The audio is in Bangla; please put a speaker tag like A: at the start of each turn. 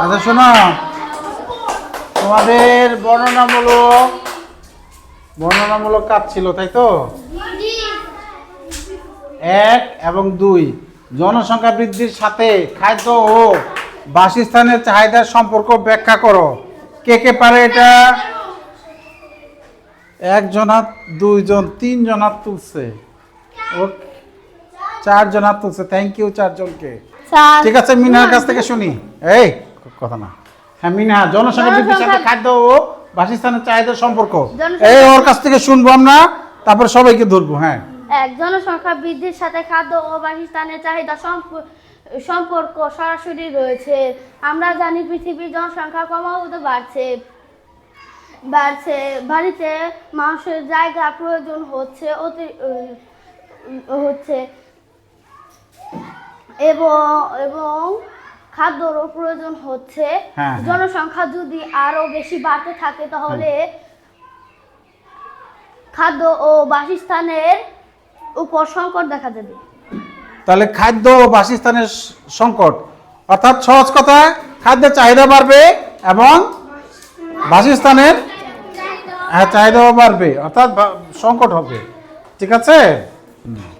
A: আচ্ছা শোনো। তোমাদের বর্ণনামূলক বর্ণনামূলক কাজ ছিল তাই তো? এক এবং দুই। জনসংখ্যা বৃদ্ধির সাথে খাদ্য ও বাসস্থানের চাহিদার সম্পর্ক ব্যাখ্যা করো। কে কে পারে এটা? একজন হাত দুইজন তিনজন হাত তুলছে। ওকে চারজন হাত তুলছে। থ্যাংক ইউ চারজনকে। ঠিক আছে মিনার কাছ থেকে শুনি। এই কথা না। হ্যাঁ মিনা জনসংখ্যা বৃদ্ধির সাথে খাদ্য ও বাসস্থানের চাহিদার সম্পর্ক। এই ওর কাছ থেকে শুনব আমরা তারপর সবাইকে ধরবো হ্যাঁ।
B: এক জনসংখ্যা বৃদ্ধির সাথে খাদ্য ও বাসস্থানের চাহিদা সম্পর্ক সরাসরি রয়েছে। আমরা জানি পৃথিবীর জনসংখ্যা ক্রমাগত বাড়ছে। বাড়ছে বাড়িতে মানুষের জায়গা প্রয়োজন হচ্ছে অতি হচ্ছে। এবং এবং খাদ্যরও প্রয়োজন হচ্ছে।
A: হ্যাঁ।
B: জনসংখ্যা যদি আরও বেশি বাড়তে থাকে তাহলে খাদ্য ও বাসস্থানের উপর সংকট দেখা দেবে।
A: তাহলে খাদ্য ও বাসস্থানের সংকট। অর্থাৎ সহজ কথা খাদ্যের চাহিদা বাড়বে এবং বাসস্থানের হ্যাঁ চাহিদাও বাড়বে। অর্থাৎ বা- সংকট হবে। ঠিক আছে? হুম।